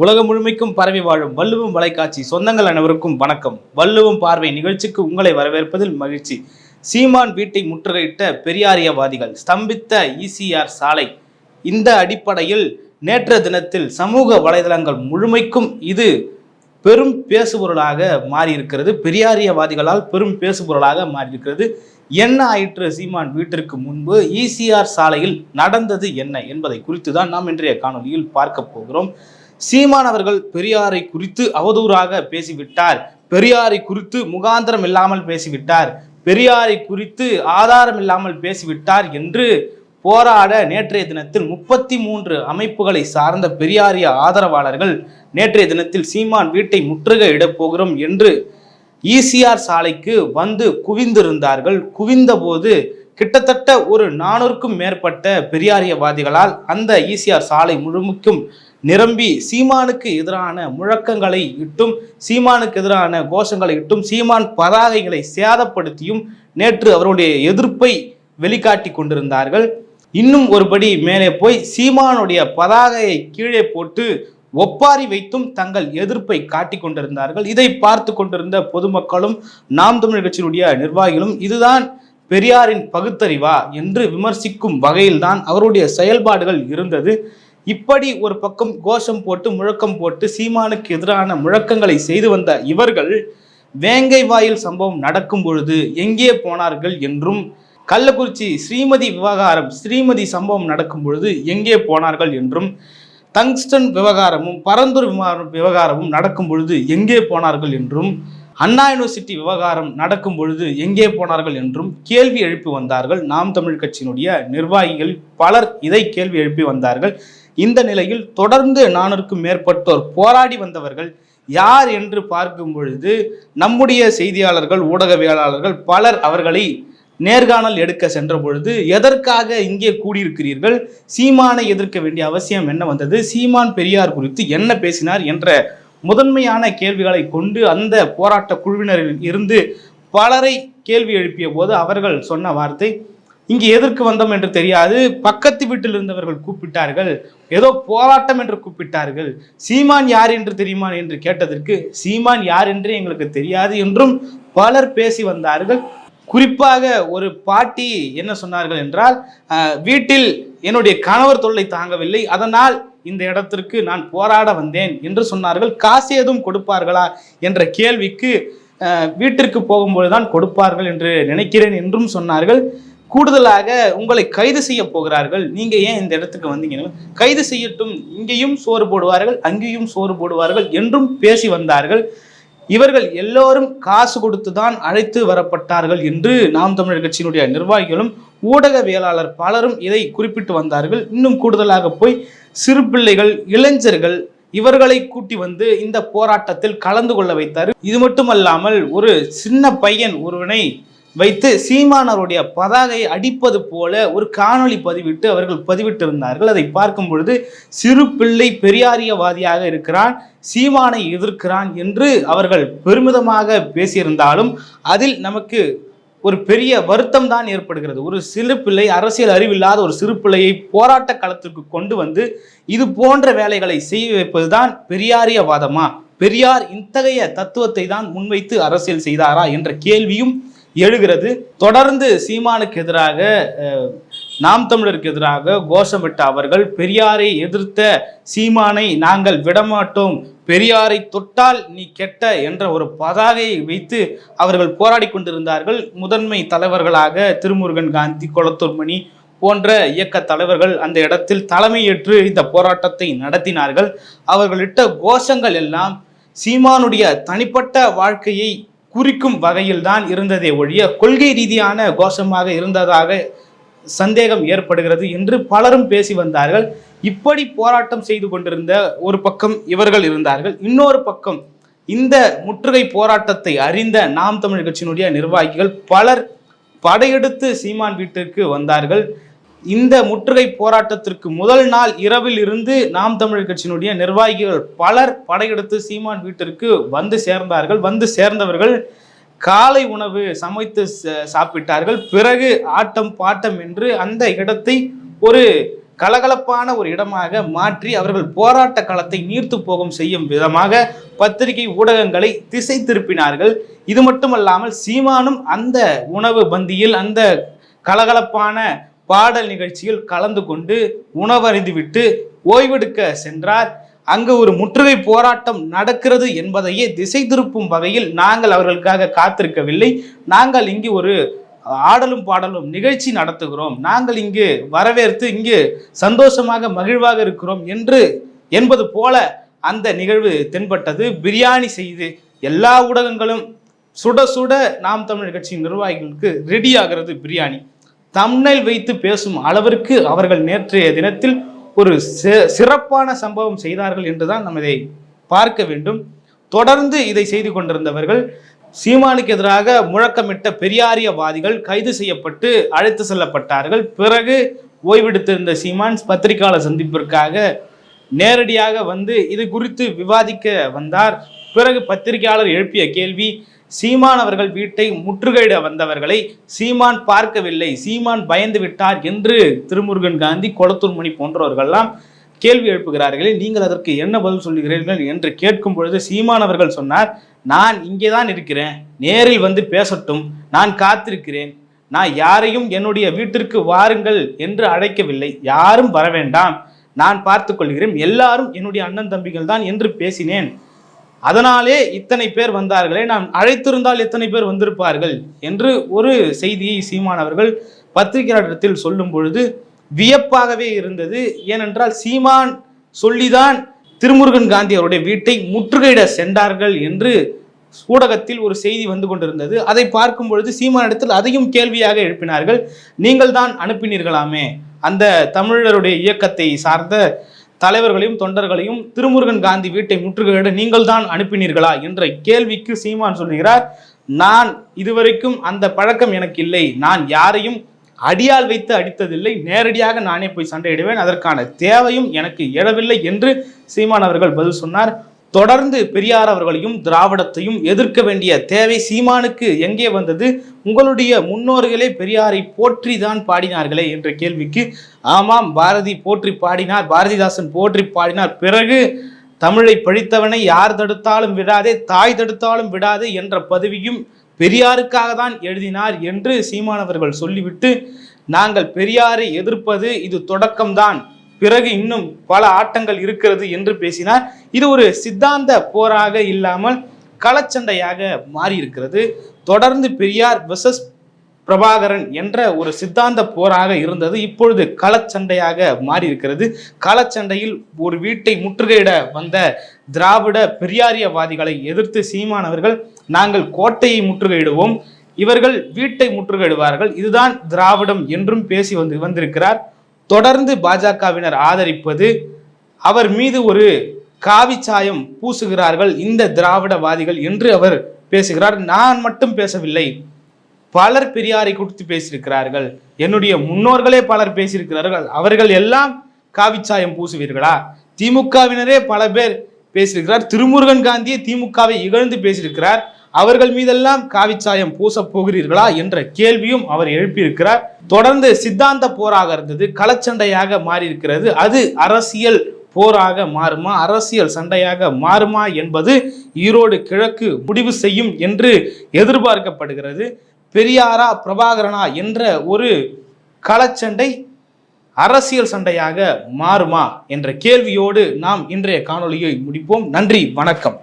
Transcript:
உலகம் முழுமைக்கும் பரவி வாழும் வள்ளுவம் வலைக்காட்சி சொந்தங்கள் அனைவருக்கும் வணக்கம். வள்ளுவம் பார்வை நிகழ்ச்சிக்கு உங்களை வரவேற்பதில் மகிழ்ச்சி. சீமான் வீட்டை முற்றுகையிட்ட பெரியாரியவாதிகள் ஸ்தம்பித்த இசிஆர் சாலை. இந்த அடிப்படையில் நேற்ற தினத்தில் சமூக வலைதளங்கள் முழுமைக்கும் இது பெரும் பேசுபொருளாக மாறியிருக்கிறது. பெரியாரியவாதிகளால் பெரும் பேசுபொருளாக மாறியிருக்கிறது. என்ன ஆயிற்று சீமான் வீட்டிற்கு முன்பு? இசிஆர் சாலையில் நடந்தது என்ன என்பதை குறித்து தான் நாம் இன்றைய காணொலியில் பார்க்க போகிறோம். சீமான் அவர்கள் பெரியாரை குறித்து அவதூறாக பேசிவிட்டார். பெரியாரை குறித்து முகாந்திரம் இல்லாமல் பேசிவிட்டார். பெரியாரை குறித்து ஆதாரம் இல்லாமல் பேசிவிட்டார் என்று போராட நேற்றைய தினத்தில் முப்பத்தி மூன்று அமைப்புகளை சார்ந்த பெரியாரிய ஆதரவாளர்கள் நேற்றைய தினத்தில் சீமான் வீட்டை முற்றுகையிடப் போகிறோம் என்று ஈசிஆர் சாலைக்கு வந்து குவிந்திருந்தார்கள். குவிந்தபோது கிட்டத்தட்ட ஒரு நானூறுக்கும் மேற்பட்ட பெரியாரியவாதிகளால் அந்த ஈசிஆர் சாலை முழுமைக்கும் நிரம்பி சீமானுக்கு எதிரான முழக்கங்களை இட்டும் சீமானுக்கு எதிரான கோஷங்களை இட்டும் சீமான் பதாகைகளை சேதப்படுத்தியும் நேற்று அவருடைய எதிர்ப்பை வெளிக்காட்டி கொண்டிருந்தார்கள். இன்னும் ஒருபடி மேலே போய் சீமானுடைய பதாகையை கீழே போட்டு ஒப்பாரி வைத்தும் தங்கள் எதிர்ப்பை காட்டிக் கொண்டிருந்தார்கள். இதை பார்த்து கொண்டிருந்த பொதுமக்களும் நாம் தமிழ் கட்சியினுடைய நிர்வாகிகளும் இதுதான் பெரியாரின் பகுத்தறிவா? என்று விமர்சிக்கும் வகையில்தான் அவருடைய செயல்பாடுகள் இருந்தது. இப்படி ஒரு பக்கம் கோஷம் போட்டு முழக்கம் போட்டு சீமானுக்கு எதிரான முழக்கங்களை செய்து வந்த இவர்கள் வேங்கை வாயில் சம்பவம் நடக்கும் பொழுது எங்கே போனார்கள் என்றும் கள்ளக்குறிச்சி ஸ்ரீமதி விவகாரம் ஸ்ரீமதி சம்பவம் நடக்கும் பொழுது எங்கே போனார்கள் என்றும் தங்ஸ்டன் விவகாரமும் பரந்தூர் விவகாரமும் நடக்கும் பொழுது எங்கே போனார்கள் என்றும் அண்ணா யூனிவர்சிட்டி விவகாரம் நடக்கும் பொழுது எங்கே போனார்கள் என்றும் கேள்வி எழுப்பி வந்தார்கள். நாம் தமிழ் கட்சியினுடைய நிர்வாகிகள் பலர் இதை கேள்வி எழுப்பி வந்தார்கள். இந்த நிலையில் தொடர்ந்து நானூறுக்கும் மேற்பட்டோர் போராடி வந்தவர்கள் யார் என்று பார்க்கும் பொழுது நம்முடைய செய்தியாளர்கள் ஊடகவியலாளர்கள் பலர் அவர்களை நேர்காணல் எடுக்க சென்ற பொழுது எதற்காக இங்கே கூடியிருக்கிறீர்கள்? சீமானை எதிர்க்க வேண்டிய அவசியம் என்ன வந்தது? சீமான் பெரியார் குறித்து என்ன பேசினார் என்ற முதன்மையான கேள்விகளை கொண்டு அந்த போராட்ட குழுவினரில் இருந்து பலரை கேள்வி எழுப்பிய போது அவர்கள் சொன்ன வார்த்தை இங்கு எதற்கு வந்தோம் என்று தெரியாது. பக்கத்து வீட்டில் இருந்தவர்கள் கூப்பிட்டார்கள். ஏதோ போராட்டம் என்று கூப்பிட்டார்கள். சீமான் யார் என்று தெரியுமா என்று கேட்டதற்கு சீமான் யார் என்றே எங்களுக்கு தெரியாது என்றும் பலர் பேசி வந்தார்கள். குறிப்பாக ஒரு பாட்டி என்ன சொன்னார்கள் என்றால் வீட்டில் என்னுடைய கணவர் தொல்லை தாங்கவில்லை. அதனால் இந்த இடத்திற்கு நான் போராட வந்தேன் என்று சொன்னார்கள். காசு எதுவும் கொடுப்பார்களா என்ற கேள்விக்கு வீட்டிற்கு போகும்போது தான் கொடுப்பார்கள் என்று நினைக்கிறேன் என்றும் சொன்னார்கள். கூடுதலாக உங்களை கைது செய்ய போகிறார்கள். நீங்க ஏன் இந்த இடத்துக்கு வந்தீங்க கைது செய்யட்டும் இங்கேயும் சோறு போடுவார்கள் அங்கேயும் சோறு போடுவார்கள் என்றும் பேசி வந்தார்கள். இவர்கள் எல்லோரும் காசு கொடுத்து தான் அழைத்து வரப்பட்டார்கள் என்று நாம் தமிழர் கட்சியினுடைய நிர்வாகிகளும் ஊடகவியலாளர் பலரும் இதை குறிப்பிட்டு வந்தார்கள். இன்னும் கூடுதலாக போய் சிறு பிள்ளைகள் இளைஞர்கள் இவர்களை கூட்டி வந்து இந்த போராட்டத்தில் கலந்து கொள்ள வைத்தார் இது மட்டுமல்லாமல் ஒரு சின்ன பையன் ஒருவனை வைத்து சீமானவருடைய பதாகையை அடிப்பது போல ஒரு காணொளி பதிவிட்டு அவர்கள் பதிவிட்டிருந்தார்கள். அதை பார்க்கும் பொழுது சிறு பிள்ளை பெரியாரியவாதியாக இருக்கிறான் சீமானை எதிர்க்கிறான் என்று அவர்கள் பெருமிதமாக பேசியிருந்தாலும் அதில் நமக்கு ஒரு பெரிய வருத்தம் தான் ஏற்படுகிறது. ஒரு சிறு பிள்ளை அரசியல் அறிவில்லாத ஒரு சிறு பிள்ளையை போராட்ட களத்திற்கு கொண்டு வந்து இது போன்ற வேலைகளை செய்ய வைப்பதுதான் பெரியாரியவாதமா? பெரியார் இத்தகைய தத்துவத்தை தான் முன்வைத்து அரசியல் செய்தாரா என்ற கேள்வியும் எழுகிறது. தொடர்ந்து சீமானுக்கு எதிராக நாம் தமிழருக்கு எதிராக கோஷமிட்ட அவர்கள் பெரியாரை எதிர்த்த சீமானை நாங்கள் விடமாட்டோம். பெரியாரை தொட்டால் நீ கெட்ட என்ற ஒரு பதாகையை வைத்து அவர்கள் போராடி கொண்டிருந்தார்கள். முதன்மை தலைவர்களாக திருமுருகன் காந்தி கொளத்தூர் மணி போன்ற இயக்க தலைவர்கள் அந்த இடத்தில் தலைமையேற்று இந்த போராட்டத்தை நடத்தினார்கள். அவர்களிட்ட கோஷங்கள் எல்லாம் சீமானுடைய தனிப்பட்ட வாழ்க்கையை குறிக்கும் வகையில் தான் இருந்ததே ஒழிய கொள்கை ரீதியான கோஷமாக இருந்ததாக சந்தேகம் ஏற்படுகிறது என்று பலரும் பேசி வந்தார்கள். இப்படி போராட்டம் செய்து கொண்டிருந்த ஒரு பக்கம் இவர்கள் இருந்தார்கள். இன்னொரு பக்கம் இந்த முற்றுகை போராட்டத்தை அறிந்த நாம் தமிழ் கட்சியினுடைய நிர்வாகிகள் பலர் படையெடுத்து சீமான் வீட்டிற்கு வந்தார்கள். இந்த முற்றுகை போராட்டத்திற்கு முதல் நாள் இரவில் இருந்து நாம் தமிழ் கட்சியினுடைய நிர்வாகிகள் பலர் படையெடுத்து சீமான் வீட்டிற்கு வந்து சேர்ந்தார்கள். வந்து சேர்ந்தவர்கள் காலை உணவு சமைத்து ச- சாப்பிட்டார்கள். பிறகு ஆட்டம் பாட்டம் என்று அந்த இடத்தை ஒரு கலகலப்பான ஒரு இடமாக மாற்றி அவர்கள் போராட்ட களத்தை நீர்த்து போகும் செய்யும் விதமாக பத்திரிகை ஊடகங்களை திசை திருப்பினார்கள். இது மட்டுமல்லாமல் சீமானும் அந்த உணவு பந்தியில் அந்த கலகலப்பான பாடல் நிகழ்ச்சியில் கலந்து கொண்டு உணவறிந்துவிட்டு ஓய்வெடுக்க சென்றார். அங்கு ஒரு முற்றுகை போராட்டம் நடக்கிறது என்பதையே திசை திருப்பும் வகையில் நாங்கள் அவர்களுக்காக காத்திருக்கவில்லை. நாங்கள் இங்கு ஒரு ஆடலும் பாடலும் நிகழ்ச்சி நடத்துகிறோம். நாங்கள் இங்கு வரவேற்று இங்கு சந்தோஷமாக மகிழ்வாக இருக்கிறோம் என்று என்பது போல அந்த நிகழ்வு தென்பட்டது. பிரியாணி செய்து எல்லா ஊடகங்களும் சுட சுட நாம் தமிழ் கட்சியின் நிர்வாகிகளுக்கு ரெடி ஆகிறது பிரியாணி. தம்னைல் வைத்து பேசும் அளவிற்கு அவர்கள் நேற்றைய தினத்தில் ஒரு சிறப்பான சம்பவம் செய்தார்கள் என்றுதான் நம்ம இதை பார்க்க வேண்டும். தொடர்ந்து இதை செய்து கொண்டிருந்தவர்கள் சீமானுக்கு எதிராக முழக்கமிட்ட பெரியாரியவாதிகள் கைது செய்யப்பட்டு அழைத்து செல்லப்பட்டார்கள். பிறகு ஓய்வெடுத்திருந்த சீமான் பத்திரிகையாளர் சந்திப்பிற்காக நேரடியாக வந்து இது குறித்து விவாதிக்க வந்தார். பிறகு பத்திரிகையாளர் எழுப்பிய கேள்வி சீமான் அவர்கள் வீட்டை முற்றுகையிட வந்தவர்களை சீமான் பார்க்கவில்லை. சீமான் பயந்து விட்டார் என்று திருமுருகன் காந்தி கொளத்தூர் மணி போன்றவர்கள்லாம் கேள்வி எழுப்புகிறார்களே நீங்கள் அதற்கு என்ன பதில் சொல்லுகிறீர்கள் என்று கேட்கும் பொழுது சீமான் அவர்கள் சொன்னார் நான் இங்கே தான் இருக்கிறேன் நேரில் வந்து பேசட்டும் நான் காத்திருக்கிறேன். நான் யாரையும் என்னுடைய வீட்டிற்கு வாருங்கள் என்று அழைக்கவில்லை. யாரும் வர வேண்டாம் நான் பார்த்து கொள்கிறேன். எல்லாரும் என்னுடைய அண்ணன் தம்பிகள் தான் என்று பேசினேன். அதனாலே இத்தனை பேர் வந்தார்களே நாம் அழைத்திருந்தால் எத்தனை பேர் வந்திருப்பார்கள் என்று ஒரு செய்தியை சீமான் அவர்கள் பத்திரிகையாளரிடத்தில் சொல்லும் பொழுது வியப்பாகவே இருந்தது. ஏனென்றால் சீமான் சொல்லிதான் திருமுருகன் காந்தி அவருடைய வீட்டை முற்றுகையிட சென்றார்கள் என்று ஊடகத்தில் ஒரு செய்தி வந்து கொண்டிருந்தது. அதை பார்க்கும் பொழுது சீமானிடத்தில் அதையும் கேள்வியாக எழுப்பினார்கள். நீங்கள் தான் அனுப்பினீர்களாமே? அந்த தமிழருடைய இயக்கத்தை சார்ந்த தலைவர்களையும் தொண்டர்களையும் திருமுருகன் காந்தி வீட்டை முற்றுகையிட நீங்கள் தான் அனுப்பினீர்களா என்ற கேள்விக்கு சீமான் சொல்கிறார் நான் இதுவரைக்கும் அந்த பழக்கம் எனக்கு இல்லை. நான் யாரையும் அடியால் வைத்து அடித்ததில்லை. நேரடியாக நானே போய் சண்டையிடுவேன். அதற்கான தேவையும் எனக்கு எழவில்லை என்று சீமான் அவர்கள் பதில் சொன்னார். தொடர்ந்து பெரியார் அவர்களையும் திராவிடத்தையும் எதிர்க்க வேண்டிய தேவை சீமானுக்கு எங்கே வந்தது? உங்களுடைய முன்னோர்களே பெரியாரை போற்றி தான் பாடினார்களே என்ற கேள்விக்கு ஆமாம் பாரதி போற்றி பாடினார் பாரதிதாசன் போற்றி பாடினார். பிறகு தமிழை பழித்தவனை யார் தடுத்தாலும் விடாதே தாய் தடுத்தாலும் விடாதே என்ற பதவியும் பெரியாருக்காக தான் எழுதினார் என்று சீமானவர்கள் சொல்லிவிட்டு நாங்கள் பெரியாரை எதிர்ப்பது இது தொடக்கம்தான். பிறகு இன்னும் பல ஆட்டங்கள் இருக்கிறது என்று பேசினார். இது ஒரு சித்தாந்த போராக இல்லாமல் களச்சண்டையாக மாறி இருக்கிறது தொடர்ந்து பெரியார் விசஸ் பிரபாகரன் என்ற ஒரு சித்தாந்த போராக இருந்தது. இப்பொழுது களச்சண்டையாக மாறி இருக்கிறது களச்சண்டையில் ஒரு வீட்டை முற்றுகையிட வந்த திராவிட பெரியாரியவாதிகளை எதிர்த்து சீமானவர்கள் நாங்கள் கோட்டையை முற்றுகையிடுவோம். இவர்கள் வீட்டை முற்றுகையிடுவார்கள். இதுதான் திராவிடம் என்றும் பேசி வந்து வந்திருக்கிறார். தொடர்ந்து பாஜகவினர் ஆதரிப்பது அவர் மீது ஒரு காவிச்சாயம் பூசுகிறார்கள் இந்த திராவிடவாதிகள் என்று அவர் பேசுகிறார். நான் மட்டும் பேசவில்லை பலர் பெரியாரை கொடுத்து பேசியிருக்கிறார்கள். என்னுடைய முன்னோர்களே பலர் பேசியிருக்கிறார்கள். அவர்கள் எல்லாம் காவிச்சாயம் பூசுவீர்களா? திமுகவினரே பல பேர் பேசியிருக்கிறார். திருமுருகன் காந்தியை திமுகவை இகழ்ந்து பேசியிருக்கிறார். அவர்கள் மீதெல்லாம் காவிச்சாயம் பூசப் போகிறீர்களா என்ற கேள்வியும் அவர் எழுப்பியிருக்கிறார். தொடர்ந்து சித்தாந்த போராக இருந்தது களச்சண்டையாக மாறியிருக்கிறது. அது அரசியல் போராக மாறுமா? அரசியல் சண்டையாக மாறுமா என்பது ஈரோடு கிழக்கு முடிவு செய்யும் என்று எதிர்பார்க்கப்படுகிறது. பெரியாரா பிரபாகரனா என்ற ஒரு களச்சண்டை அரசியல் சண்டையாக மாறுமா என்ற கேள்வியோடு நாம் இன்றைய காணொளியை முடிப்போம். நன்றி வணக்கம்.